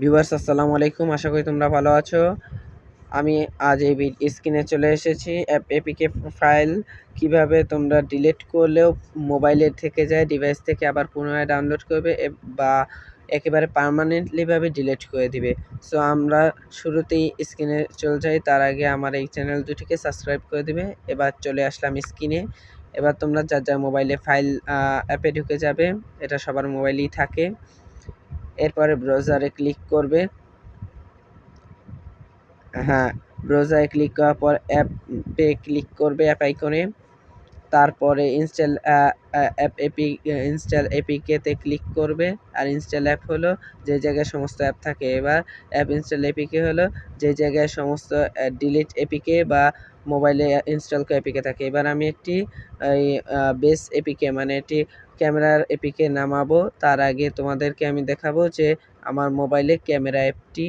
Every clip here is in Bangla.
ভিউয়ার্স, আসসালামু আলাইকুম। আশা করি তোমরা ভালো আছো। আমি আজ এই স্ক্রিনে চলে এসেছি, অ্যাপ এপিকে ফাইল। কীভাবে তোমরা ডিলিট করলেও মোবাইলে থেকে যায়, ডিভাইস থেকে আবার পুনরায় ডাউনলোড করবে বা একেবারে পারমানেন্টলিভাবে ডিলিট করে দিবে। সো আমরা শুরুতেই স্ক্রিনে চলে যাই। তার আগে আমার এই চ্যানেল দুটিকে সাবস্ক্রাইব করে দিবে। এবার চলে আসলাম স্ক্রিনে। এবার তোমরা যার যার মোবাইলে ফাইল অ্যাপে ঢুকে যাবে, এটা সবার মোবাইলেই থাকে। এরপরে ব্রাউজারে ক্লিক করবে। হ্যাঁ ব্রাউজারে ক্লিক করার পর অ্যাপে ক্লিক করবে অ্যাপ আইকনে তারপরে ইনস্টল অ্যাপ এপি ইনস্টল এপিকেতে ক্লিক করবে। আর ইনস্টল অ্যাপ হলো যে জায়গায় সমস্ত অ্যাপ থাকে। এবার অ্যাপ ইনস্টল এপিকে হলো যে জায়গায় সমস্ত ডিলিট এপিকে বা মোবাইলে ইনস্টল করা এপিকে থাকে। এবার আমি একটি বেস এপিকে মানে এটি ক্যামেরার এপিকে নামাবো। তার আগে তোমাদেরকে আমি দেখাবো যে আমার মোবাইলে ক্যামেরা অ্যাপটি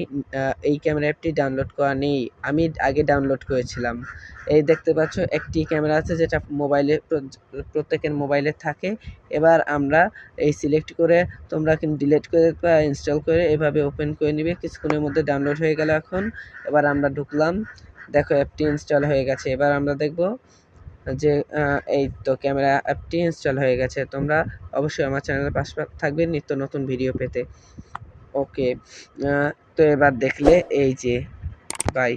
এই ক্যামেরা অ্যাপটি ডাউনলোড করা নেই। আমি আগে ডাউনলোড করেছিলাম। এই দেখতে পাচ্ছ একটি ক্যামেরা আছে যেটা মোবাইলে প্রত্যেকের মোবাইলে থাকে, এবার আমরা এই সিলেক্ট করে তোমরা কিন্তু ডিলিট করে পারো ইনস্টল করে এভাবে ওপেন করে নিবে, কিছুক্ষণের মধ্যে ডাউনলোড হয়ে গেল এখন, এবার আমরা ঢুকলাম, দেখো অ্যাপটি ইনস্টল হয়ে গেছে, এবার আমরা দেখব যে এই তো ক্যামেরা অ্যাপটি ইনস্টল হয়ে গেছে, তোমরা অবশ্যই আমার চ্যানেলের পাশে থাকবে নিত্য নতুন ভিডিও পেতে। ওকে তো এবার দেখলে এই যে বাই